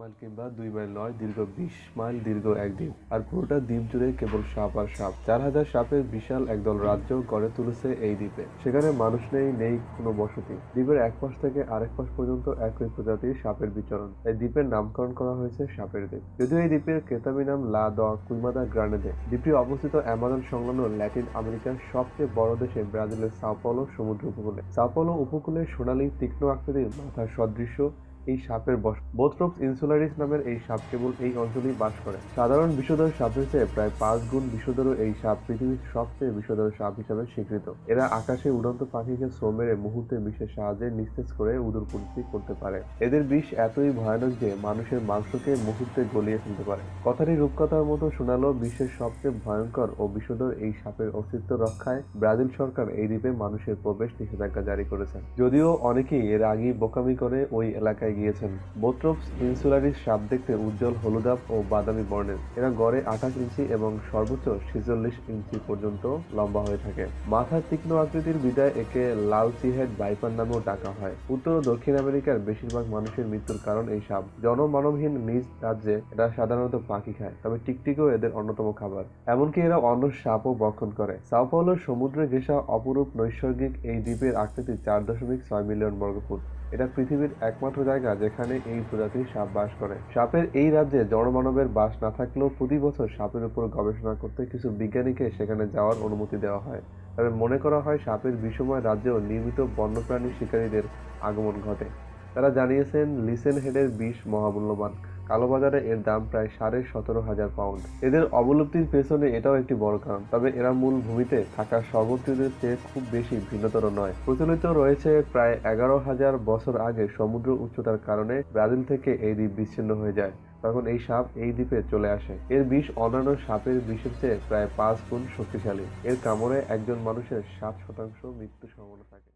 Mile কিংবা দুই mile নয়, দীর্ঘ বিশ মাইল, দীর্ঘ এক দ্বীপ আর পুরোটা দ্বীপ জুড়ে কেবল সাপ আর সাপ। চার হাজার সাপের বিশাল একদল রাজ্য গড়ে তুলেছে এই দ্বীপে। সেখানে মানুষ নেই নেই কোনো বসতি। দ্বীপের এক পাশ থেকে আরেক পাশ পর্যন্ত একই প্রজাতির সাপের বিচরণ। এই দ্বীপের নামকরণ করা হয়েছে সাপের দ্বীপ। যদিও এই দ্বীপের কেতাবি নাম লা দ কুইমাদা গ্রানেদে। দ্বীপটি অবস্থিত অ্যামাজন সংলগ্ন ল্যাটিন আমেরিকার সবচেয়ে বড় দেশে, ব্রাজিলের সাওপালো সমুদ্র উপকূলে। সাওপালো উপকূলে সোনালী তীক্ষ্ণ আকৃতির মাথার সদৃশ্য এই সাপের বস বোথ্রোপস ইনসুলারিস নামের এই সাপ কেবল এই অঞ্চলেই বাস করে। সাধারণ বিষধর সাপের চেয়ে প্রায় পাঁচ গুণ বিষধর এই সাপ পৃথিবীর সবচেয়ে বিষধর সাপ হিসাবে স্বীকৃত। এরা আকাশে উড়ন্ত পাখিকে শ্রো মেরে মুহূর্তে বিষের সাহায্যে নিস্তেজ করে উদর পরিস্থিতি করতে পারে। এদের বিষ এতই ভয়ানক যে মানুষের মাংসকে মুহূর্তে গলিয়ে ফেলতে পারে। কথাটি রূপকথার মতো শোনালো বিশ্বের সবচেয়ে ভয়ঙ্কর ও বিষধর এই সাপের অস্তিত্ব রক্ষায় ব্রাজিল সরকার এই দ্বীপে মানুষের প্রবেশ নিষেধাজ্ঞা জারি করেছে। যদিও অনেকেই এর আগেই বোকামি করে ওই এলাকায় গিয়েছেন। বোট্রোপস ইনসুলারিস সাপ দেখতে উজ্জ্বল হলুদাভ ও বাদামি বর্ণের। এরা গড়ে আঠাশ ইঞ্চি এবং সর্বোচ্চ ছেচল্লিশ ইঞ্চি পর্যন্ত লম্বা হয়ে থাকে। মাথার তীক্ষ্ণ আকৃতির বিদায় একে লাল সিহেড ভাইপার নামেও ডাকা হয়। উত্তর ও দক্ষিণ আমেরিকার বেশিরভাগ মানুষের মৃত্যুর কারণ এই সাপ জনমানবহীন নিজ রাজ্যে এরা সাধারণত পাখি খায়, তবে টিকটিকও এদের অন্যতম খাবার। এমনকি এরা অন্য সাপও ভক্ষণ করে। সাওপাওলোর সমুদ্রে ঘেঁষা অপরূপ নৈসর্গিক এই দ্বীপের আকৃতি চার দশমিক ছয় মিলিয়ন বর্গফুট। এটা পৃথিবীর একমাত্র জায়গা যেখানে এই প্রজাতির সাপ বাস করে। সাপের এই রাজ্যে জনমানবের বাস না থাকলেও প্রতি বছর সাপের উপর গবেষণা করতে কিছু বিজ্ঞানীকে সেখানে যাওয়ার অনুমতি দেওয়া হয়। তবে মনে করা হয় সাপের বিষময় রাজ্যেও নিয়মিত বন্যপ্রাণী শিকারীদের আগমন ঘটে। তারা জানিয়েছেন লিসেন হেডের বিষ মহামূল্যবান। কালোবাজারে এর দাম প্রায় সাড়ে সতেরো হাজার পাউন্ড। এদের অবলুপ্তির পেছনে এটাও একটি বড় কারণ, তবে এরা মূল ভূমিতে থাকা সর্বত্রীদের চেয়ে খুব বেশি ভিন্নতর নয়। প্রচলিত রয়েছে প্রায় এগারো হাজার বছর আগে সমুদ্র উচ্চতার কারণে ব্রাজিল থেকে এই দ্বীপ বিচ্ছিন্ন হয়ে যায়, তখন এই সাপ এই দ্বীপে চলে আসে। এর বিষ অন্যান্য সাপের বিষের চেয়ে প্রায় পাঁচ গুণ শক্তিশালী। এর কামড়ে একজন মানুষের সাত শতাংশ মৃত্যু সম্ভাবনা থাকে।